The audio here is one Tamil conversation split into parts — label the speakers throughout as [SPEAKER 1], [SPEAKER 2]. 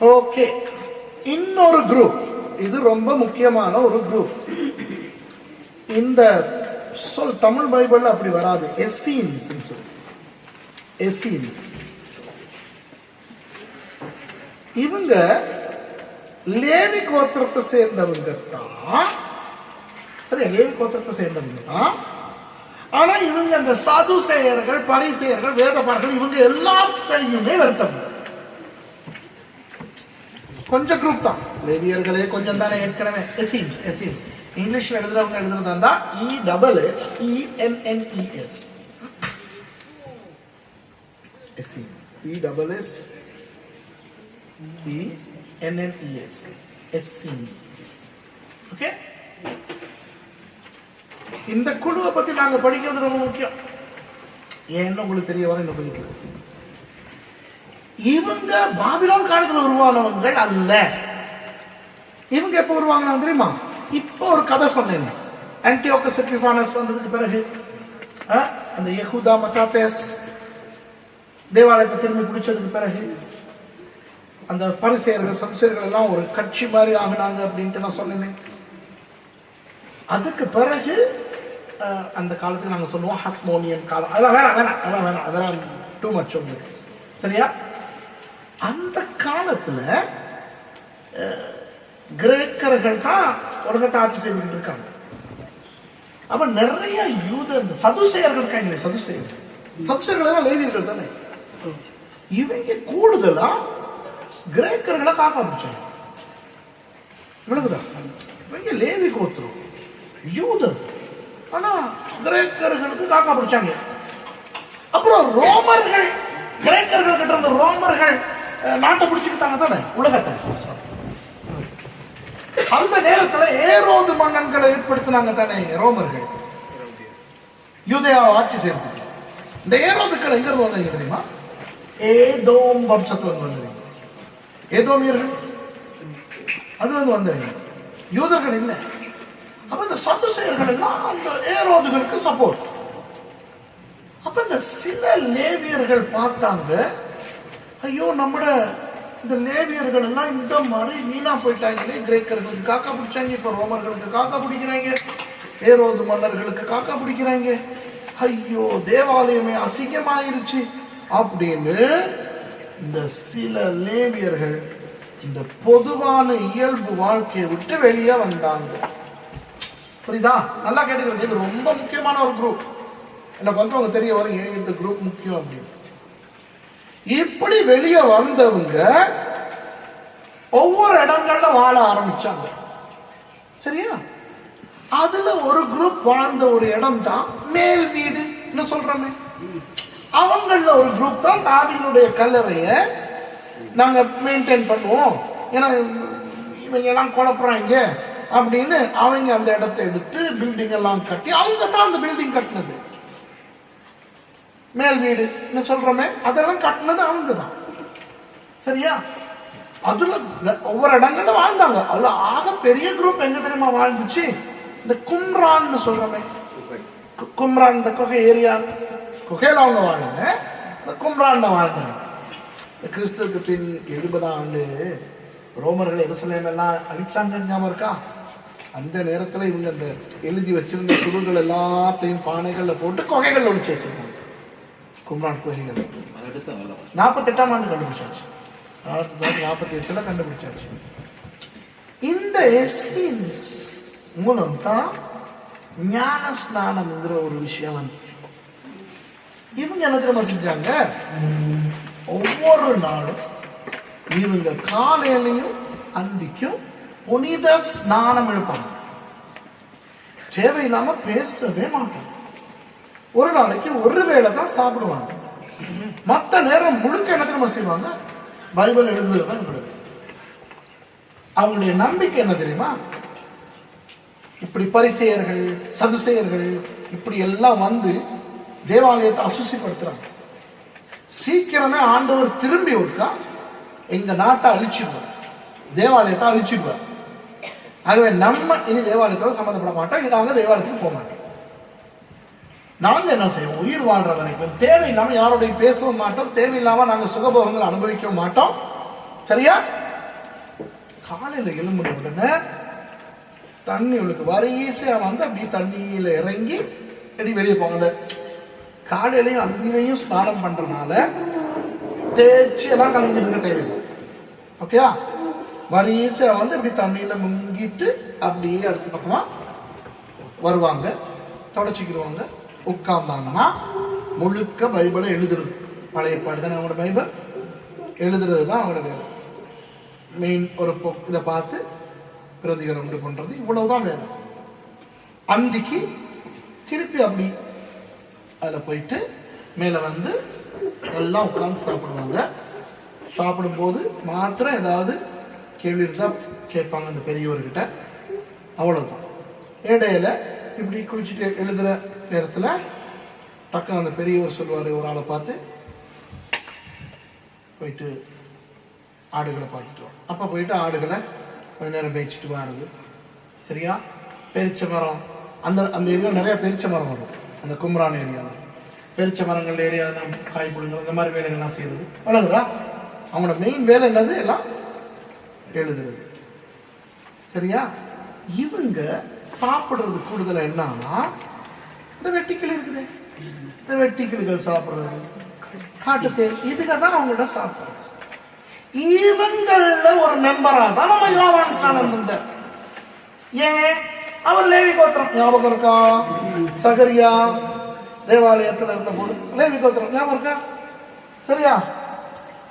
[SPEAKER 1] ஓகே இன்னொரு குரூப் இது ரொம்ப முக்கியமான ஒரு குரூப் இந்த சொல் தமிழ் பைபிள்ல அப்படி வராது. எஸ்சீன்ஸ் சொல்லி. எஸ்சீன்ஸ் இவங்க லேவி கோத்திரத்தை சேர்ந்தவங்க தான். சரியா லேவி கோத்திரத்தை சேர்ந்தவங்க தான். ஆனா இவங்க அந்த சதுசேயர்கள் பரிசெயர்கள் வேதபார்கள் இவங்க எல்லாத்தையுமே வருத்தம் கொஞ்சம் குரூப் தான். வெளியர்களே கொஞ்சம் தானே ஏற்கனவே. எசின்ஸ் எசின்ஸ் இங்கிலீஷ்ல எழுதுறவங்க எழுதுறதா இருந்தா E double S E N N E S essence E double S E N N E S okay இந்த குழுவை பத்தி நாங்க படிக்கிறது ரொம்ப முக்கியம். ஏன்னு உங்களுக்கு தெரிய வர இன்னும் படிக்கல இவங்க பாபிலோன் காலத்துல உருவானவங்கள் அல்ல. இவங்க எப்ப உருவாங்கினா தெரியுமா? இப்போ ஒரு கதை சொன்னேன். ஆன்டியோக்க எபிஃபானஸ் வந்ததுக்கு பிறகு. ஆ, அந்த யகுதா மக்காத்தேஸ் தேவாலயத்தை திரும்பி பிடிச்சதுக்கு பிறகு. அந்த பரிசெயர்கள் சதுசேயர்கள் எல்லாம் ஒரு கட்சி மாதிரி ஆகினாங்க அப்படின்ட்டு நான் சொன்னேன். அதுக்கு பிறகு அந்த காலத்துக்கு நாங்க சொல்லுவோம் ஹஸ்மோனியன் காலம். அதெல்லாம் வேணாம் வேணாம் அதெல்லாம் வேணாம் அதெல்லாம் டூ மச் உங்களுக்கு. சரியா? அந்த காலத்துல கிரேக்கர்கள் தான் உலகத்தை ஆட்சி செஞ்சுட்டு இருக்காங்க அப்ப நிறைய யூத சதுசேயர்கள் இருக்காங்க சதுசேயர்கள் சதுசேயர்கள் எல்லாம் லேவியர்கள் தானே? இவங்க கூடுதலா கிரேக்கர்களை காக்க ஆரம்பிச்சாங்க விழுகுதா இவங்க லேவி கோத்திரம். யூதர். ஆனா கிரேக்கர்களுக்கு காக்கா பிடிச்சாங்க அப்புறம் ரோமர்கள் கிரேக்கர்கள் கிட்ட இருந்த ரோமர்கள் நாட்டை பிடிச்சுக்கிட்டாங்க தானே உலகத்தை? அந்த நேரத்துல ஏரோது மன்னன்களை ஏற்படுத்தினாங்க தானே ரோமர்கள். யூதயாவை ஆட்சி செய்யறதுக்கு இந்த ஏரோதுக்கள் எங்க இருந்து வந்தாங்க தெரியுமா? ஏதோம் வம்சத்துல இருந்து வந்தாங்க ஏதோமியர்கள்? அதுல இருந்து வந்தாங்க யூதர்கள் இல்லை. அப்ப இந்த சதுசேயர்கள் எல்லாம் அந்த ஏரோதுகளுக்கு சப்போர்ட் அப்ப இந்த சில லேவியர்கள் பார்த்தாங்க ஐயோ நம்மட இந்த லேவியர்கள் எல்லாம் இந்த மாதிரி வீணா போயிட்டாங்களே கிரேக்கர்களுக்கு காக்கா பிடிச்சாங்க இப்ப ரோமர்களுக்கு காக்கா பிடிக்கிறாங்க ஏரோது மன்னர்களுக்கு காக்கா பிடிக்கிறாங்க. ஐயோ தேவாலயமே அசிங்கமாயிருச்சு. அப்படின்னு இந்த சில லேவியர்கள் இந்த பொதுவான இயல்பு வாழ்க்கையை விட்டு வெளியே வந்தாங்க. புரியுதா? நல்லா கேட்டுக்கிறீங்க இது ரொம்ப முக்கியமான ஒரு குரூப் என்ன பண்றவங்க தெரிய வரும் ஏன் இந்த குரூப் முக்கியம் அப்படின்னு. இப்படி வெளியே வந்தவங்க ஒவ்வொரு இடங்கள்ல வாழ ஆரம்பிச்சாங்க. சரியா? அதுல ஒரு குரூப் வாழ்ந்த ஒரு இடம் தான் மேல் வீடு என்ன சொல்றமே? அவங்கள ஒரு குரூப் தான் தாவினுடைய கல்லறைய நாங்க மெயின்டைன் பண்ணுவோம். ஏன்னா இவங்க எல்லாம் குழப்புறாங்க அப்படின்னு அவங்க அந்த இடத்தை எடுத்து பில்டிங் எல்லாம் கட்டி அவங்க தான் அந்த பில்டிங் கட்டினது. மேல் வீடு என்ன சொல்றோமே அதெல்லாம் கட்டினது அவங்க தான் சரியா? அதுல ஒவ்வொரு இடங்கள்ல வாழ்ந்தாங்க. அதுல ஆக பெரிய குரூப் எங்க தெரியுமா வாழ்ந்துச்சு? இந்த கும்ரான்னு சொல்றோமே. கும்ரான் இந்த குகை ஏரியா. குகையில அவங்க வாழ்ந்தாங்க இந்த கும்ரான்ல வாழ்ந்தாங்க இந்த கிறிஸ்துக்கு பின் எழுபதாம் ஆண்டு ரோமர்கள் எருசலேம் எல்லாம் அழிச்சாங்க ஞாபகம் இருக்கா? அந்த நேரத்துல இவங்க அந்த எழுதி வச்சிருந்த சுருள்கள் எல்லாத்தையும் பானைகள்ல போட்டு குகைகள் ஒழிச்சு வச்சிருக்காங்க கும்ரான் கோயில்கள் நாற்பத்தி எட்டாம் ஆண்டு கண்டுபிடிச்சாச்சு. ஆயிரத்தி தொள்ளாயிரத்தி நாற்பத்தி எட்டுல கண்டுபிடிச்சாச்சு. இந்த எஸ்சின்ஸ் மூலம் தான் ஞான ஸ்நானம்ங்கிற ஒரு விஷயம் வந்துச்சு. இவங்க என்ன தெரியுமா செஞ்சாங்க ஒவ்வொரு நாளும் இவங்க காலையிலையும் அந்திக்கும் புனித ஸ்நானம் எடுப்பாங்க. தேவையில்லாம பேசவே மாட்டாங்க. ஒரு நாளைக்கு ஒரு வேளை தான் சாப்பிடுவாங்க. மத்த நேரம் முழுக்க என்ன தெரியுமா செய்வாங்க? பைபிள் எழுதுறதுதான் அவங்களுடைய நம்பிக்கை என்ன தெரியுமா? இப்படி பரிசெயர்கள் சதுசெயர்கள் இப்படி எல்லாம் வந்து தேவாலயத்தை அசுசிப்படுத்துறாங்க. சீக்கிரமே ஆண்டவர் திரும்பி ஒருக்கா எங்க நாட்டை அழிச்சிடுவார். தேவாலயத்தை அழிச்சிடுவார். ஆகவே நம்ம இனி தேவாலயத்தோட சம்மந்தப்பட மாட்டோம். இனி நாங்க தேவாலயத்துக்கு போக மாட்டோம். நாங்க என்ன செய்வோம்? உயிர் வாழ்ற வரைக்கும் தேவையில்லாம யாருடைய பேசவும் மாட்டோம் தேவையில்லாம நாங்க சுகபோகங்கள் அனுபவிக்கவும் மாட்டோம். சரியா? காலையில எழும்பின உடனே தண்ணி உங்களுக்கு வரிசையா வந்து அப்படியே தண்ணியில இறங்கி அடி வெளியே போங்க காலையிலையும் அந்திலையும் ஸ்நானம் பண்றதுனால தேய்ச்சி எல்லாம் கலந்துட்டு இருக்க தேவையில்லை ஓகேயா வரிசையா வந்து இப்படி தண்ணியில முங்கிட்டு அப்படியே அடுத்த பக்கமா வருவாங்க தொடச்சிக்கிடுவாங்க உட்கார்ந்தாங்கன்னா முழுக்க பைபிளை எழுதுறது. பழைய ஏற்பாடு தானே அவங்களோட பைபிள்? எழுதுறது தான் அவங்களோட வேலை. மெயின் ஒரு பொ- இதை பார்த்து பிரதிகரம் உண்டு பண்றது. இவ்வளவுதான் வேலை. அந்திக்கு திருப்பி அப்படி அதில் போயிட்டு மேலே வந்து எல்லாம் உட்காந்து சாப்பிடுவாங்க. சாப்பிடும்போது மாத்திரம் ஏதாவது கேள்வி இருந்தால் கேட்பாங்க அந்த பெரியவர்கிட்ட. அவ்வளோதான் இடையில இப்படி குளிச்சுட்டு எழுதுகிற நேரத்தில் டக்கம் அந்த பெரியவர் சொல்லுவார் ஒரு ஆளை பார்த்து. போயிட்டு ஆடுகளை பார்த்துட்டு வா. அப்போ போயிட்டு ஆடுகளை கொஞ்ச நேரம் மேய்ச்சிட்டு வாருது சரியா? பெரிச்ச மரம். அந்த அந்த ஏரியா நிறைய பெரிச்ச மரம் வரும். அந்த கும்ரான் ஏரியாவில் பெரிச்ச மரங்கள் ஏரியா காய் புடுங்க இந்த மாதிரி வேலைகள்லாம் செய்யறது. வழங்குதா அவங்களோட மெயின் வேலை என்னது? எல்லாம் எழுதுறது. சரியா? இவங்க சாப்பிடுறது கூடுதலாக என்னன்னா இந்த வெட்டிக்கிளி இருக்குது. இந்த வெட்டிக்கிளிகள் சாப்பிடுறது. காட்டுத்தேன் இதுக்கு தான். அவங்கள்ட்ட சாப்பிடுறது இவங்கள ஒரு மெம்பரா தான் நம்ம யோவான் ஸ்நானம் வந்தார் ஏன்? அவர் லேவி கோத்திரம். ஞாபகம் இருக்கா? சகரியா தேவாலயத்துல இருந்த போது லேவி கோத்திரம். ஞாபகம் இருக்கா? சரியா?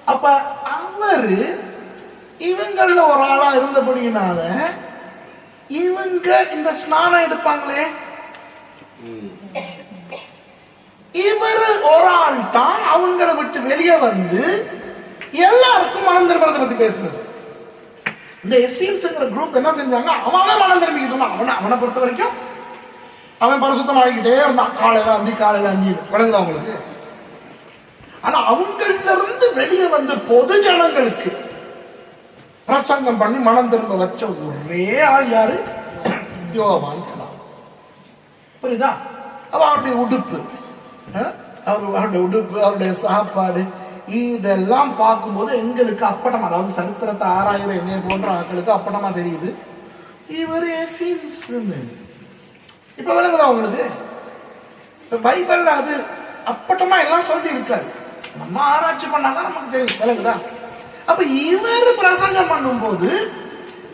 [SPEAKER 1] அப்ப அவரு இவங்கள ஒரு ஆளா இருந்தபடியினால இவங்க இந்த ஸ்நானம் எடுப்பாங்களே? இவர் ஒரு ஆள் தான் அவங்களை விட்டு வெளியே வந்து எல்லாருக்கும் மனம் திரும்பறதை பத்தி பேசுனது இந்த எஸ்சிஎன்ஸ்ங்கிற குரூப் என்ன செஞ்சாங்க? அவன் மனம் திரும்பிக்கிட்டு அவனை அவனை பொறுத்த வரைக்கும் அவன் பரிசுத்தம் ஆகிக்கிட்டே இருந்தான். காலையில அஞ்சு காலையில அஞ்சு. விளங்குதா அவங்களுக்கு ஆனா அவங்கள்ட்ட இருந்து வெளியே வந்த பொது ஜனங்களுக்கு பிரசங்கம் பண்ணி மனம் திரும்ப வச்ச ஒரே ஆள் யாரு? யோவான் புரியுதா அவ அவருடைய உடுப்பு. அவர் அவருடைய உடுப்பு அவருடைய சாப்பாடு இதெல்லாம் பார்க்கும்போது எங்களுக்கு அப்பட்டமா அதாவது சரித்திரத்தை ஆறாயிரம் என்னைய போன்ற ஆட்களுக்கு அப்பட்டமா தெரியுது. இவர் இப்ப விளங்குதா உங்களுக்கு? இப்ப பைபிள்ல அது அப்பட்டமா எல்லாம் சொல்லி இருக்காரு நம்ம ஆராய்ச்சி பண்ணாதான் நமக்கு தெரியும். விளங்குதா? அப்ப இவர் பிரசங்கம் பண்ணும்போது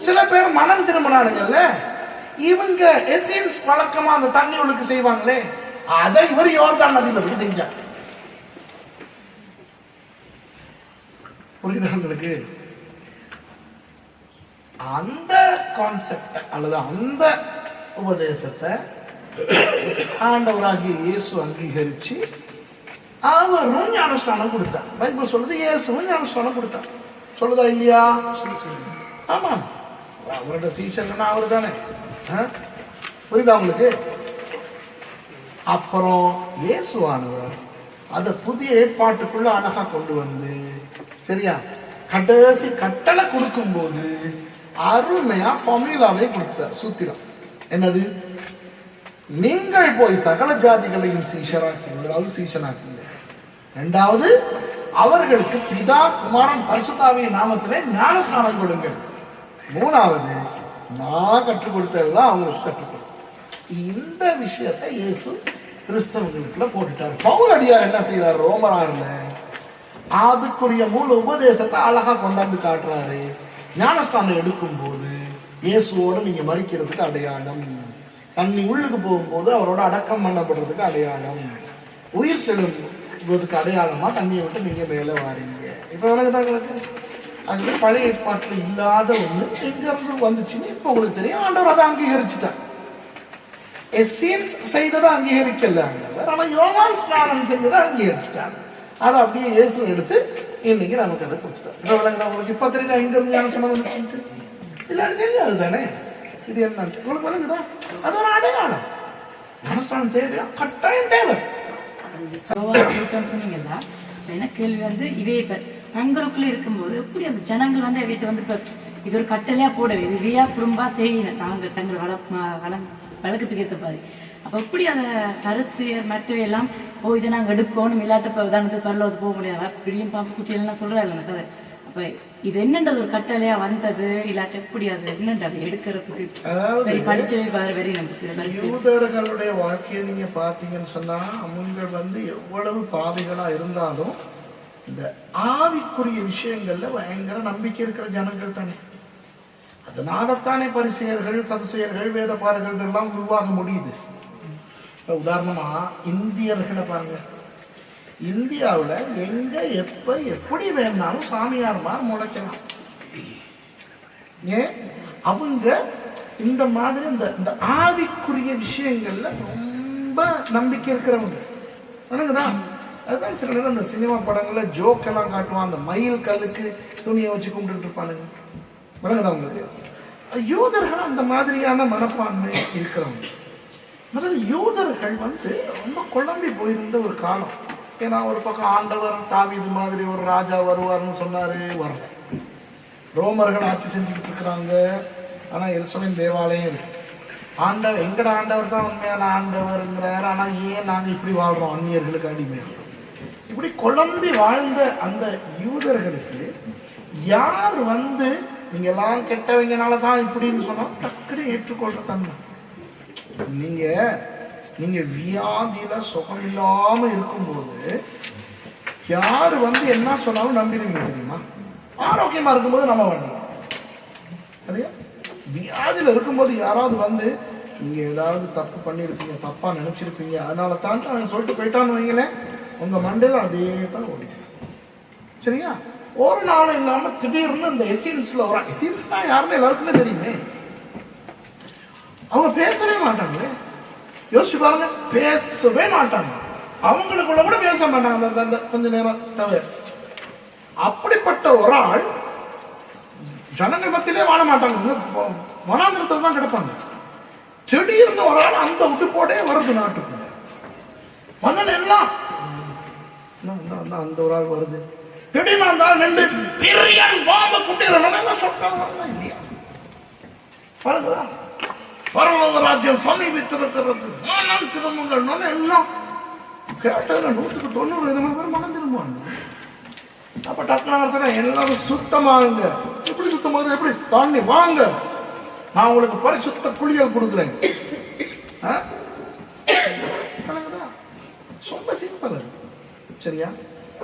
[SPEAKER 1] சில பேர் மனம் திரும்பினானுங்கல்ல. இவங்க எசின்ஸ் வழக்கமா அந்த தண்ணி ஒழுக்கு செய்வாங்களே? அதை இவர் யோர்தான் நதியில போய் செஞ்சார். புரியுதா உங்களுக்கு? அந்த கான்செப்ட் அல்லது அந்த உபதேசத்தை ஆண்டவராகிய இயேசு அங்கீகரிச்சு அவரும் ஞானஸ்தானம் கொடுத்தார். பைபிள் சொல்லுது இயேசுவும் ஞானஸ்தானம் கொடுத்தார். சொல்லுதா இல்லையா? ஆமா அவரோட சீசன் அவரு தானே புரியுதா உங்களுக்கு? அப்புறம் இயேசுவானவர் அத புதிய ஏற்பாட்டுக்குள்ள அழகா கொண்டு வந்து சரியா? கடைசி கட்டளை கொடுக்கும் போது அருமையா ஃபார்முலாவே கொடுத்தார் சூத்திரம். என்னது? நீங்கள் போய் சகல ஜாதிகளையும் சீஷராக்கீங்கள் அதாவது சீஷனாக்கீங்க இரண்டாவது அவர்களுக்கு பிதா குமாரன் பரிசுத்தாவிய நாமத்திலே ஞானஸ்நானம் கொடுங்கள். மூணாவது நான் கற்றுக் கொடுத்ததெல்லாம் அவங்களுக்கு கற்றுக் கொடுத்தேன். இந்த விஷயத்தை இயேசு கிறிஸ்தவர்களுக்குள்ள போட்டுட்டார். பவுல் அடியார் என்ன செய்தார் ரோமரார்ல அதுக்குரிய மூல உபதேசத்தை அழகா கொண்டாந்து காட்டுறாரு. ஞானஸ்தானம் எடுக்கும் போது இயேசுவோட நீங்க மறிக்கிறதுக்கு அடையாளம். தண்ணி உள்ளுக்கு போகும்போது அவரோட அடக்கம் பண்ணப்படுறதுக்கு அடையாளம். உயிர் கெழும்போதுக்கு அடையாளமா தண்ணியை விட்டு நீங்க மேல வாரீங்க. இப்ப விளக்குதான் உங்களுக்கு? அது பழைய ஏற்பாட்டுல இல்லாத ஒண்ணு எங்க வந்துச்சுன்னு இப்ப உங்களுக்கு தெரியும். ஆண்டவர் அதை அங்கீகரிச்சுட்டார். எஸ்சியன்ஸ் செய்ததை அங்கீகரிக்கல ஆண்டவர். ஆனா யோகான் ஸ்நானம் செய்ததை அங்கீகரிச்சுட்டாங்க அதை அப்படியே இயேசு எடுத்து இன்னைக்கு நமக்கு அதை கொடுத்துட்டார். உங்களுக்கு இப்ப தெரியல எங்க இருந்து ஞான சொன்னது இல்லாட்டி தெரியாது தானே இது என்ன உங்களுக்கு விளங்குதா அது ஒரு அடையாளம். ஞானஸ்தானம் தேவையா? கட்டாயம் தேவை.
[SPEAKER 2] சொன்னீங்கன்னா எனக்கு கேள்வி வந்து இதே தங்களுக்குள்ள இருக்கும்போது எப்படி அந்த ஜனங்கள் வந்து வீட்டை வந்து இப்ப இது ஒரு கட்டளையா போடல இது இதையா குடும்பா செய்யணும் தாங்க தங்கள் வள வழக்கத்துக்கு ஏற்ற மாதிரி. அப்ப எப்படி அந்த கருசு மற்றவை எல்லாம் ஓ இதை நாங்க எடுக்கணும் இல்லாட்ட இப்ப உதாரணத்துக்கு பரலோகத்து போக முடியாது. பிரியும் பாம்பு குட்டி எல்லாம் சொல்றாரு கதை அப்ப இது என்னன்றது ஒரு கட்டளையா வந்தது? இல்லாட்டி எப்படி அது என்னன்றது எடுக்கிறதுக்கு? படிச்சவே வேற வெரி நமக்கு
[SPEAKER 1] யூதர்களுடைய வாழ்க்கையை நீங்க பாத்தீங்கன்னு சொன்னா அவங்க வந்து எவ்வளவு பாவிகளா இருந்தாலும் இந்த ஆவிக்குரிய விஷயங்கள்ல பயங்கர நம்பிக்கை இருக்கிற ஜனங்கள் தானே. அதனாலத்தானே பரிசெயர்கள் சதுசெயர்கள் வேதப்பாடுகள் எல்லாம் உருவாக முடியுது. உதாரணமா இந்தியர்களை பாருங்க. இந்தியாவில் எங்க எப்ப எப்படி வேணாலும் சாமியார்மார் முளைக்கலாம். ஏன்? அவங்க இந்த மாதிரி இந்த இந்த ஆவிக்குரிய விஷயங்கள்ல ரொம்ப நம்பிக்கை இருக்கிறவங்க. வணங்குதா அதுதான் சில நேரம் அந்த சினிமா படங்கள்ல ஜோக் எல்லாம் காட்டுவான். அந்த மயில் கல்லுக்கு துணியை வச்சு கும்பிட்டு இருப்பானுங்க. விளங்குதா உங்களுக்கு? யூதர்கள் அந்த மாதிரியான மனப்பான்மை இருக்கிறவங்க. முதல்ல யூதர்கள் வந்து ரொம்ப குழம்பி போயிருந்த ஒரு காலம். ஏன்னா ஒரு பக்கம் ஆண்டவர் தாவிது மாதிரி ஒரு ராஜா வருவார்னு சொன்னாரு வரல. ரோமர்கள் ஆட்சி செஞ்சுக்கிட்டு இருக்கிறாங்க. ஆனா எருசலேம் தேவாலயம் இருக்கு. ஆண்டவர் எங்கட ஆண்டவர் தான் உண்மையான ஆண்டவருங்கிறாரு. ஆனா ஏன் நாங்க இப்படி வாழ்றோம்? அந்நியர்களுக்கு அடிமையாகிறோம் இப்படி குழம்பி வாழ்ந்த அந்த யூதர்களுக்கு யார் வந்து நீங்க எல்லாம் கெட்டவங்கனால தான் இப்படின்னு சொன்னா? டக்குனு ஏற்றுக்கொள்ற தன்மை. நீங்க நீங்க வியாதியில சுகம் இல்லாம இருக்கும்போது யாரு வந்து என்ன சொன்னாலும் நம்பிடுவீங்க தெரியுமா? ஆரோக்கியமா இருக்கும்போது நம்ம வேண்டாம் சரியா? வியாதியில இருக்கும்போது யாராவது வந்து நீங்க ஏதாவது தப்பு பண்ணிருப்பீங்க தப்பா நினைச்சிருப்பீங்க அதனால தான் அவன் சொல்லிட்டு போயிட்டான்னு வைங்களேன். உங்க மண்டையில அதே தான் ஓடிடும் சரியா? ஒரு நாள் இல்லாம திடீர்னு இந்த எசின்ஸ்ல ஒரு எசின்ஸ்னா யாருன்னு எல்லாருக்குமே தெரியுமே. அவங்க பேசவே மாட்டாங்களே. யோசிச்சு பாருங்க பேசவே மாட்டாங்க. அவங்களுக்குள்ள கூட பேச மாட்டாங்க அந்த- கொஞ்ச நேரம் தவிர. அப்படிப்பட்ட ஒரு ஆள் ஜனங்கள் மத்தியிலே வாழ மாட்டாங்க. வனாந்திரத்தில் தான் கிடப்பாங்க. திடீர்னு ஒரு ஆள் அந்த விட்டு போடே வருது நாட்டுக்குள்ள. மன்னன் எல்லாம் என்ன, அந்த ஒரு ஆள் வருது. திடீர்னு அந்த ஆள் நின்று பிரியன் பாம்பு குட்டிகளை சொல்றாங்க இல்லையா? பாருங்களா பரலோக ராஜ்யம் சமீபித்திருக்கிறது. மனம் திரும்புங்கள் எல்லாம் கேட்டதுல நூற்றுக்கு தொண்ணூறு விதமான பேர் மனம் திரும்புவாங்க அப்ப டக்குனு எல்லாரும் சுத்தமாகுங்க. எப்படி சுத்தமாக எப்படி? தாண்டி வாங்க. நான் உங்களுக்கு பரிசுத்த குளியல் கொடுக்குறேன். ചെറിയ